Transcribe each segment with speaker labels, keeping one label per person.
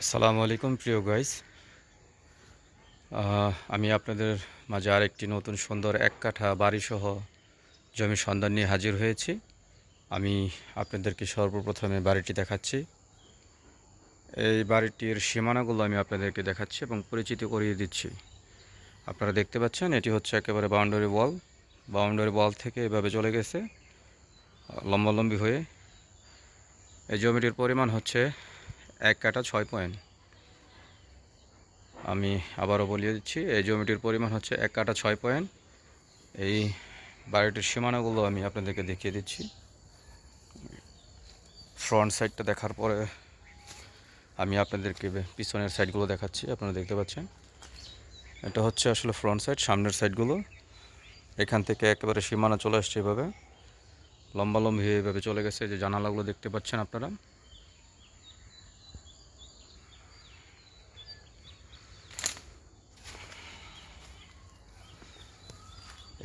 Speaker 1: আসসালামু আলাইকুম, প্রিয় গাইস আমি আপনাদের মাঝে আরেকটি নতুন সুন্দর এক কাঠা বাড়িসহ জমি সন্ধান নিয়ে হাজির হয়েছি। আমি আপনাদেরকে সর্বপ্রথমে বাড়িটি দেখাচ্ছি। এই বাড়িটির সীমানাগুলো আমি আপনাদেরকে দেখাচ্ছি এবং পরিচিতি করিয়ে দিচ্ছি। আপনারা দেখতে পাচ্ছেন, এটি হচ্ছে একেবারে বাউন্ডারি ওয়াল। বাউন্ডারি ওয়াল থেকে এভাবে চলে গেছে লম্বালম্বি হয়ে। এই জমিটির পরিমাণ হচ্ছে এক কাটা ছয় পয়েন্ট। আমি আবারও বলিয়ে দিচ্ছি, এই জমিটির পরিমাণ হচ্ছে এক কাটা ছয় পয়েন্ট। এই বাড়িটির সীমানাগুলো আমি আপনাদেরকে দেখিয়ে দিচ্ছি। ফ্রন্ট সাইডটা দেখার পরে আমি আপনাদেরকে পিছনের সাইডগুলো দেখাচ্ছি, আপনারা দেখতে পাচ্ছেন। এটা হচ্ছে আসলে ফ্রন্ট সাইড, সামনের সাইডগুলো। এখান থেকে একেবারে সীমানা চলে আসছে এভাবে। লম্বালম্বি এভাবে চলে গেছে যে জানালাগুলো দেখতে পাচ্ছেন আপনারা।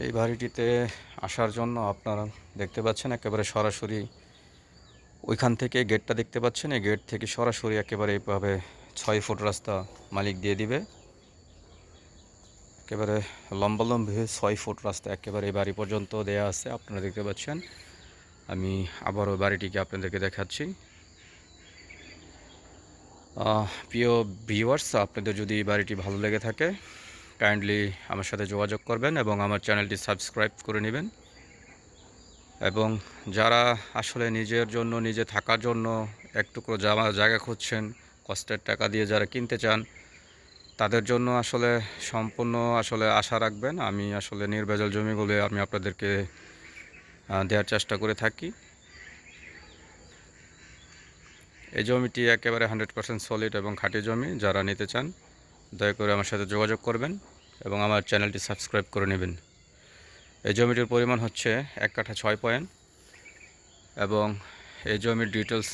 Speaker 1: এই বাড়িটিতে আসার জন্য আপনারা দেখতে পাচ্ছেন একেবারে সরাসরি ওইখান থেকে গেটটা দেখতে পাচ্ছেন। এই গেট থেকে সরাসরি একেবারে এইভাবে ছয় ফুট রাস্তা মালিক দিয়ে দিবে। একেবারে লম্বালম্বি হয়ে ছয় ফুট রাস্তা একেবারে এই বাড়ি পর্যন্ত দেয়া আছে, আপনারা দেখতে পাচ্ছেন। আমি আবারও বাড়িটিকে আপনাদেরকে দেখাচ্ছি। প্রিয় ভিউয়ার্স আপনাদের যদি বাড়িটি ভালো লেগে থাকে কাইন্ডলি আমার সাথে যোগাযোগ করবেন এবং আমার চ্যানেলটি সাবস্ক্রাইব করে নেবেন। এবং যারা আসলে নিজের জন্য, নিজে থাকার জন্য একটুকরো জামা, জায়গা খুঁজছেন, কষ্টের টাকা দিয়ে যারা কিনতে চান, তাদের জন্য আসলে সম্পূর্ণ আসলে আশা রাখবেন। আমি আসলে নির্ভেজাল জমিগুলো আমি আপনাদেরকে দেওয়ার চেষ্টা করে থাকি। এই জমিটি একেবারে হান্ড্রেড পার্সেন্ট সলিড এবং খাঁটি জমি, যারা নিতে চান দয়া করে আমার সাথে যোগাযোগ করবেন এবং আমার চ্যানেলটি সাবস্ক্রাইব করে নেবেন। এই জমিটির পরিমাণ হচ্ছে এক কাঠা ছয় পয়েন্ট এবং এই জমির ডিটেলস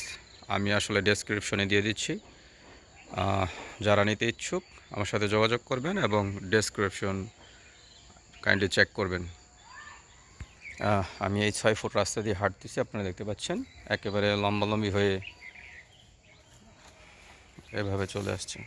Speaker 1: আমি আসলে ডেসক্রিপশনে দিয়ে দিচ্ছি। যারা নিতে ইচ্ছুক আমার সাথে যোগাযোগ করবেন এবং ডেসক্রিপশন কাইন্ডলি চেক করবেন। আমি এই ছয় ফুট রাস্তা দিয়ে হাঁটতেছি, আপনারা দেখতে পাচ্ছেন। একেবারে লম্বালম্বি হয়ে এভাবে চলে আসছে।